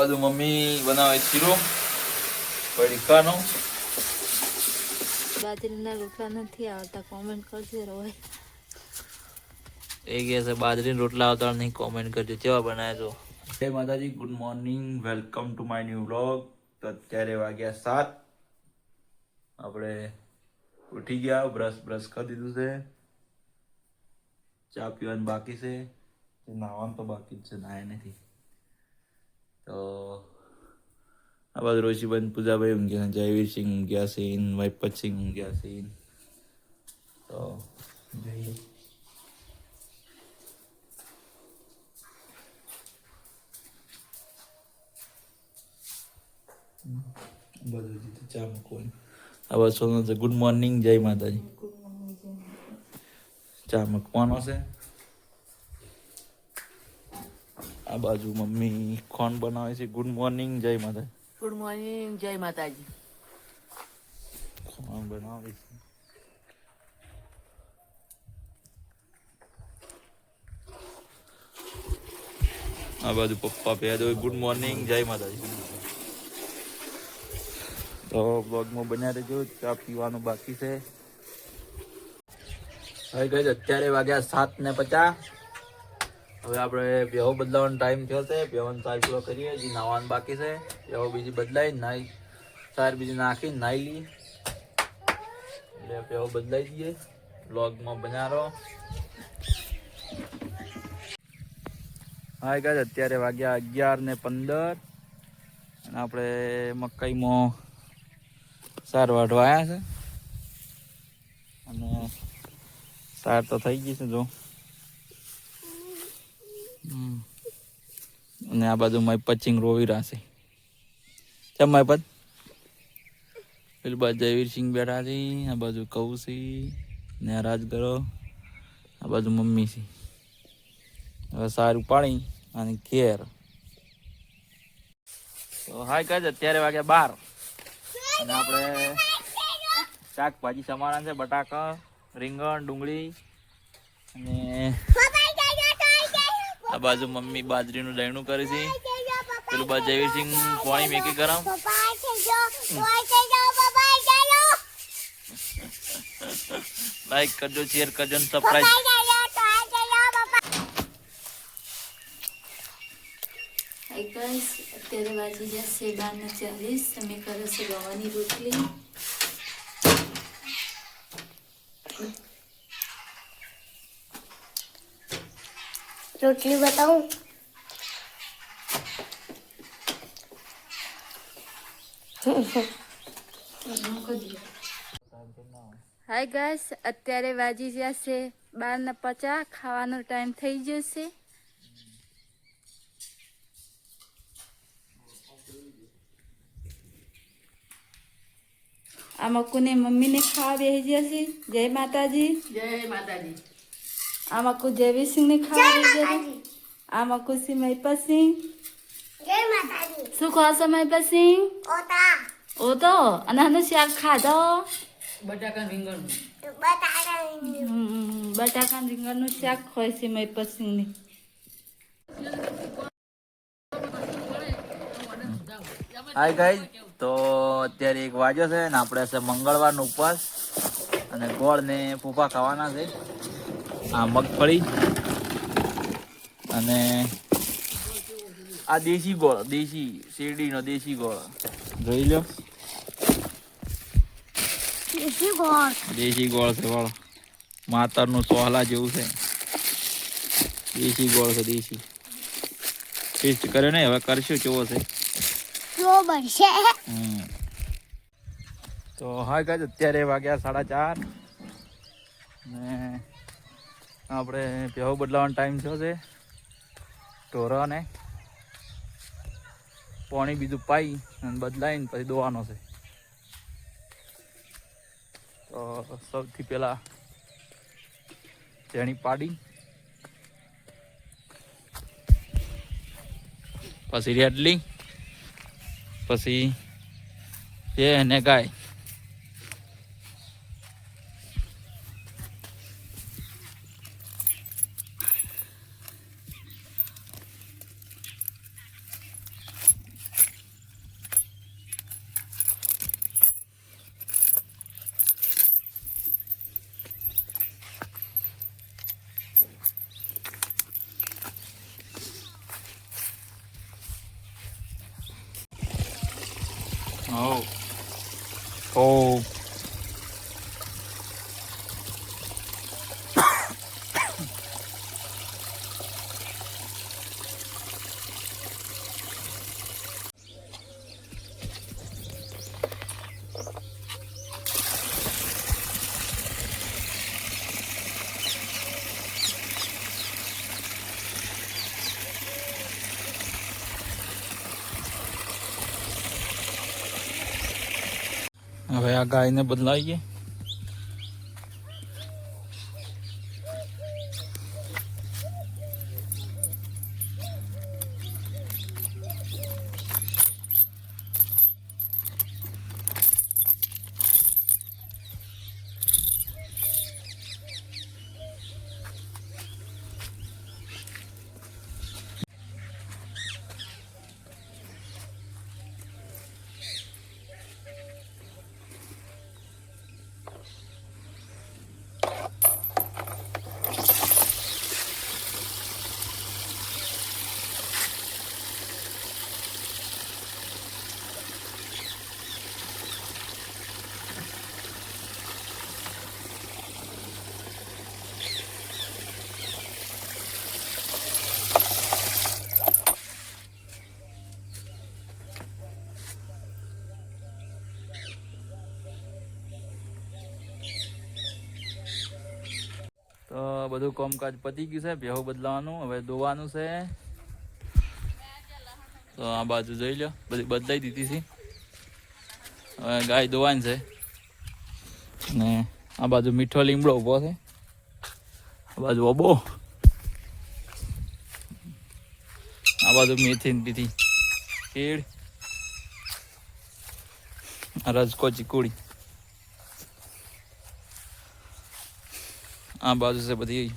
બાજુ મમ્મી બનાવે શીરો પડીકાનો બાજરીના રોટલા નથી આવતા કોમેન્ટ કરજો રોય એ કહે છે બાજરીના રોટલા આવતા નહીં કોમેન્ટ કરજો. કેવા બનાવે છો? જય Mataji good morning welcome to my new vlog તો અત્યારે વાગ્યા સાત. આપણે ઉઠી ગયા બ્રશ બ્રશ કરી દીધું છે. ચા પીવાનું બાકી છે. નાવાનું તો બાકી જ છે નાય નથી. તો આ બાજુ રોશીબેન પૂજાભાઈ ઊંઘ્યા છે જયવીર સિંહ ઊંઘ્યા સીન વૈપત સિંઘ ઊંઘ્યા સીન. તો જઈએ. બધું જીતું ચા મૂકવાની. સોનું ગુડ મોર્નિંગ જય માતાજી. ચા મૂકવાનો છે. આ બાજુ મમ્મી ખોન બનાવે છે. ગુડ મોર્નિંગ જય માતા ગુડ મોર્નિંગ જય માતાજી. કોણ બનાવે છે. આ બાજુ પપ્પા પહેલા ગુડ મોર્નિંગ જય માતાજી. તો બ્લોગમાં બન્યા રહેજો. ચા પીવાનું બાકી છે. હવે ગઈ અત્યારે વાગ્યા સાત ને પચાસ. હવે આપણે બેહો બદલાવાનો ટાઈમ થયો છે. બેવાનો સાર પૂરો કરીએ. જે નાવાનું બાકી છે. બેહો બીજી બદલાઈ નાઈ સાર બીજી નાખી, નાઈ લઈએ એટલે બેહો બદલાઈ દઈએ બ્લોગમાં બનારો હા ગાય અત્યારે વાગ્યા અગિયાર ને પંદર. અને આપણે મકાઈમાં સાર વાઢવા આવ્યા છે. અને સાર તો થઈ ગઈ છે, જો. અને આ બાજુ મારી પચિંગ રોવી રાશે. ચમ મારી પદ? પેલી બાજુ જયવીરસિંહ બેઠા છે, આ બાજુ કૌશી ને આ રાજગરો, આ બાજુ મમ્મી છે. હવે સારું પાણી અને ઘેર. તો હાય છે અત્યારે વાગે બાર. અને આપણે શાકભાજી સમારા છે, બટાકા, રીંગણ, ડુંગળી અને આ બાજુ મમ્મી બાજરીનું દહીણું કરે છે. પેલું બાજુ જયવીરસિંહ પાણી મેકી કરાવ. લાઈક કરજો શેર કરજો અને સબસ્ક્રાઈબ અત્યારે વાગી જશે બાર ને ચાલીસ. તમે કરો છો ગવાની રોટલી. રોટલી બતાવું હાય ગાઈસ અત્યારે વાગી જશે બાર ને પચાસ ખાવાનો ટાઈમ થઈ જશે આ મક્કુને મમ્મીને ખાવા બેસી જશે જય માતાજી. જય માતાજી. આ કુજેવી સિંહ ખાવા બેસી આમાં કુસી મક્કુ સિંહ? મહિપતસિંહ જય માતાજી. શું કહો છો મહિપતસિંહ ઓતા. ઓ તો અને આનું શાક ખાધો? બટાકા રીંગણ બટાકા રીંગણનું રીંગણનું શાક હોય છે મહિપતસિંહની હાય ગાઈઝ તો અત્યારે એક વાગ્યો છે ને આપણે છે મંગળવારનો ઉપવાસ અને ગોળ ને ફૂફા ખાવાના છે. આ મગફળી અને આ દેશી ગોળ દેશી શેરડીનો દેશી ગોળ. જોઈ લો દેશી ગોળ. દેશી ગોળ છે વાળો. માતરનું સોહલા જેવું છે. દેશી ગોળ છે દેશી. ટેસ્ટ કર્યો ને હવે કરશું કેવો છે? બનશે? હમ. તો હા કાજ અત્યારે વાગ્યા સાડા ચાર. ને આપણે પ્યાવો બદલાવાનો ટાઈમ થયો છે. ઢોરાને પાણી બીજું પાઈ અને બદલાઈને પછી દોવાનો છે. તો સૌથી પહેલાં તેણી પાડી પછી રેડલી, પછી એને ગાય હો ઓ હવે આ ગાયને બદલાવીએ બધું કામકાજ પતી ગયું છે ભેહો બદલાવાનું, હવે ધોવાનું છે. તો આ બાજુ જોઈ લો બધી બદલાઈ દીધી છે. હવે ગાય ધોવાની છે. ને આ બાજુ મીઠો લીમડો ઊભો છે. આ બાજુ અબો. આ બાજુ મેથી દીધી કેળ. રજકો ચીકુડી. આ બાજુ છે બધી.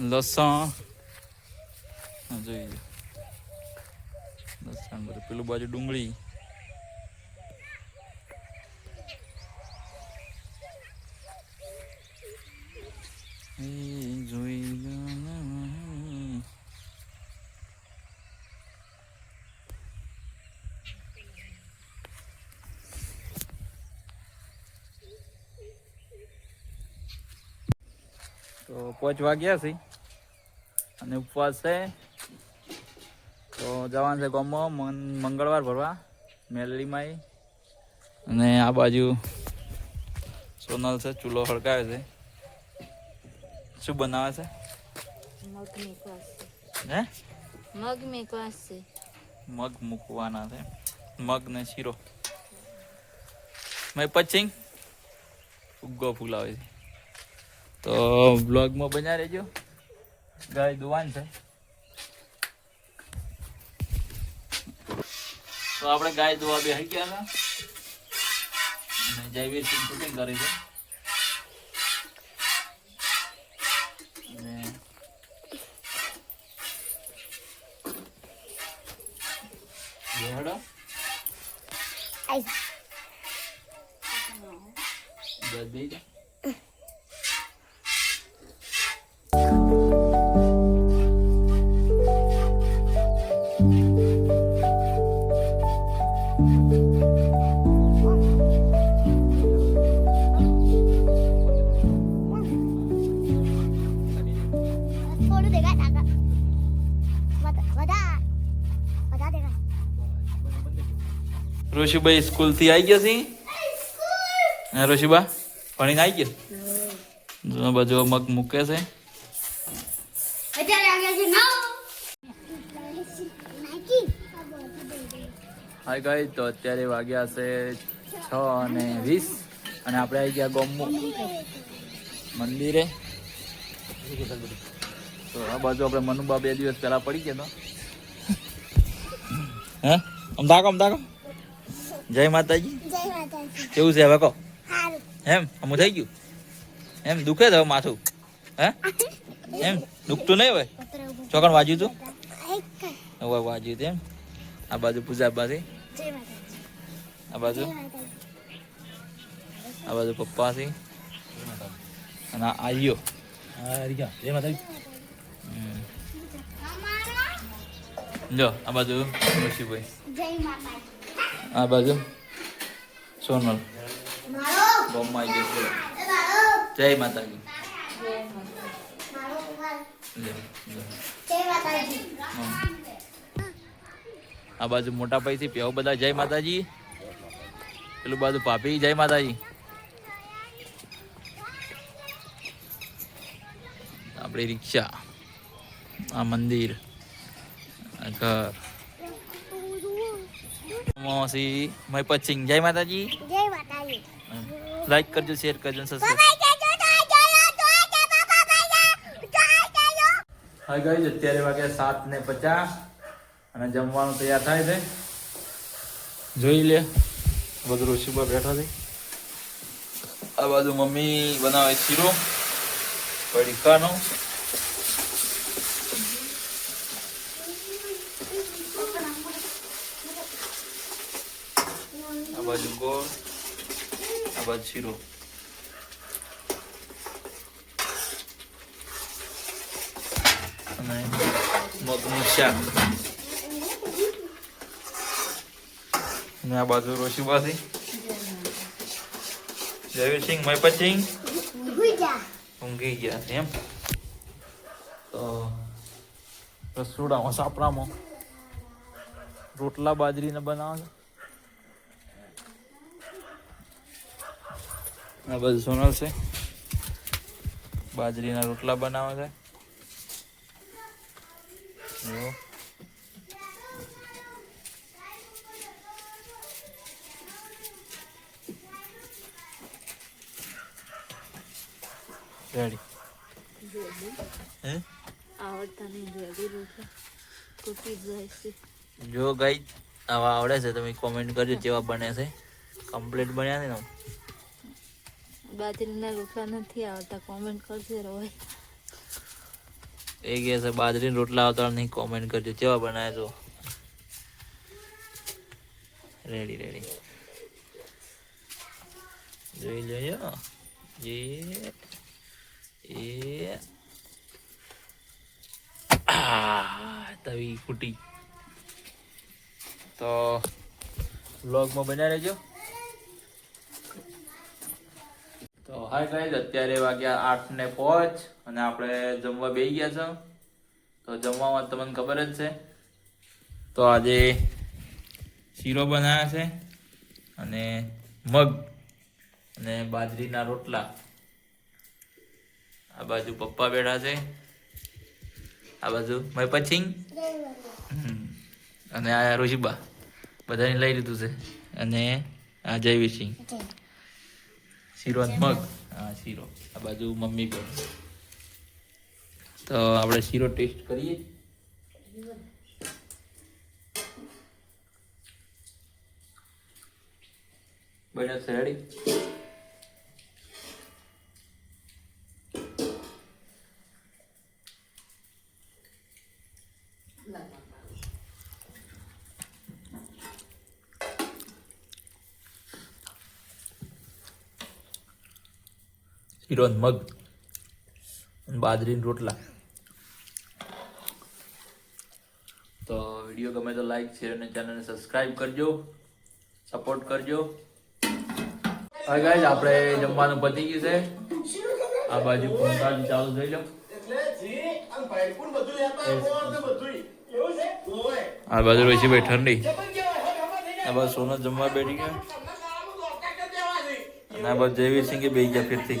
લસણ. જોઈએ. જોઈ લસણ બધું. પેલું બાજુ ડુંગળી એ જોઈ લો ને. તો પાંચ વાગ્યા છે. અને ઉપવાસ છે. તો જવાનું છે ગામમાં મંગળવાર ભરવા મેલડીમાં અને આ બાજુ સોનલ છે ચૂલો હળકાવે છે. શું બનાવે છે? મગ મેકવાસ હે? મગ મેકવાસ છે. મગ મૂકવાના છે. મગ ને શીરો. મેં પછી ઉગ્ગો ફૂલાવે છે. તો બ્લોગમાં બન્યા રહેજો. ગાય દુવાન છે. તો આપણે ગાય દોવા બે ગયા હતા. અને જયવીર સિંહ શૂટિંગ કરી છે. અને બેહડો. ઋષિભાઈ સ્કૂલથી આવી ગયા છે? હે ઋષિબા ભણીને આવી ગયા? બાજુ મગ મૂકે છે. હાય ગાઈ તો અત્યારે વાગ્યા છે છ અને વીસ અને આપણે આવી ગયા ગોમુ મંદિરે. તો આ બાજુ આપણે મનુબા બે દિવસ પહેલા પડી ગયા તો. હે? અમદાવાદ તાકો જય માતાજી. જય કેવું છે હવે કહો. એમ? અમુ થઈ ગયું? એમ દુખે છે હવે માથું? હે? એમ? દુખતું નહીં હોય? ચોકણ વાજ્યું તું? હવે વાજ્યું હતું એમ? આ બાજુ પૂજા બાથી જય માતાજી. આ બાજુ? જય માતાજી. આ બાજુ પપ્પા છે. અને આ જય હમ. જો આ બાજુ ઋષિભાઈ જય માતાજી. આ બાજુ. સોનલ. ગયો બોલો. જય માતાજી. આ બાજુ મોટા પૈસી પેવો બધા. જય માતાજી. પેલું બાજુ પાપી જય માતાજી. આપણી રિક્ષા. આ મંદિર. ઘર. મોસી મય પચિંગ જય માતાજી. જય માતાજી. લાઈક કરજો શેર કરજો હાય ગાઈઝ અત્યારે વાગ્યા સાત ને પચાસ અને જમવાનું તૈયાર થાય છે. જોઈ લે બધું ઋષિબા બેઠા છે. આ બાજુ મમ્મી બનાવે શીરો પડીકાનો. બાજુ ગોળ આ બાજુ શીરો અને મગનું શાક આ બાજુ રોશીબાથી મયપતસિંહ ઊંઘી ગયા છે એમ તો રસોડામાં સાપડામાં રોટલા બાજરીને બનાવે છે આ બધું સોનલ છે. બાજરીના રોટલા બનાવે છે. જો. રેડી. હે? આવડતા નહીં રેડી રોટલા તૂટી જાય છે. જો ગાઈ આવા આવડે છે તમે કોમેન્ટ કરજો જેવા બને છે. કમ્પ્લીટ બન્યા છે ને? બાજરીના રોટલા નથી આવતા કોમેન્ટ કરજે રોય એ કહે છે, બાજરીના રોટલા આવતા નહીં કોમેન્ટ કરજો. કેવા બનાવ્યા તો રેડી રેડી જોઈ લેજો એ એ. તવી ફૂટી તો બ્લોગમાં બન્યા રહેજો તો હાય ગાઈઝ અત્યારે વાગ્યા આઠ ને પાંચ અને આપણે જમવા બેસી ગયા છો. તો જમવામાં તમને ખબર જ છે. તો આજે શીરો બનાવ્યા છે અને મગ અને બાજરીના રોટલા. આ બાજુ પપ્પા બેઠા છે. આ બાજુ મેં પછીંગ અને આ ઋષિબા. બધાને લઈ લીધું છે. અને આ જયવીરસિંહ. શીરો મગ? હા, શીરો. આ બાજુ મમ્મી પણ. તો આપણે શીરો ટેસ્ટ કરીએ. બને રેડી શીરો મગ બાજરીના રોટલા. તો વીડિયો ગમે તો લાઈક શેર અને ચેનલને સબસ્ક્રાઇબ કરજો. સપોર્ટ કરજો. હવે ગાઈઝ આપણે જમવાનું પતી ગયું છે. આ બાજુ પંખા ચાલુ થઈ લો. આ બાજુ છે ભાઈ ઠંડી. આ બાજુ સોનો જમવા બેઠી ગયા અને આ બાજુ જયવીર સિંઘે બે ગયા ફિરથી.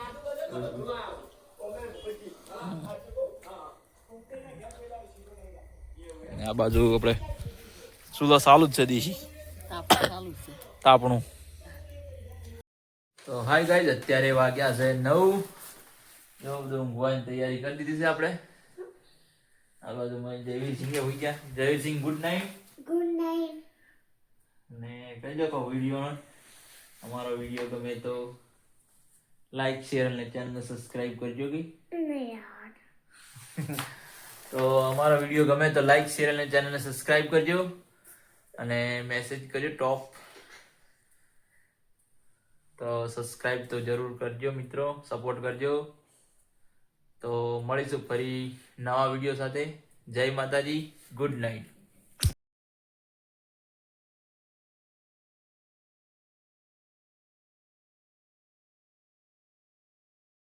અને આ બાજુ આપણે સુધા સાલું જ છે દેશી. ચાલુ તાપણું. તો હાય ગાઈઝ અત્યારે વાગ્યા છે નવ. જો બધું ઊંઘવાની તૈયારી કરી દીધી છે આપણે. આ બાજુ મારી જયવીરસિંહ હોઈ ગયા. Jayvirsinh good night good night ને કહી દો વીડિયો અમારો વીડિયો ગમે તો લાઈક શેર અને ચેનલ સબસ્ક્રાઇબ કરજો કે નહીં યાર. તો અમારો વીડિયો ગમે તો લાઈક શેર અને ચેનલને સબસ્ક્રાઈબ કરજો. અને મેસેજ કરજો ટોપ તો સબસ્ક્રાઇબ તો જરૂર કરજો મિત્રો સપોર્ટ કરજો. તો મળીશું ફરી નવા વીડિયો સાથે. જય માતાજી ગુડ નાઇટ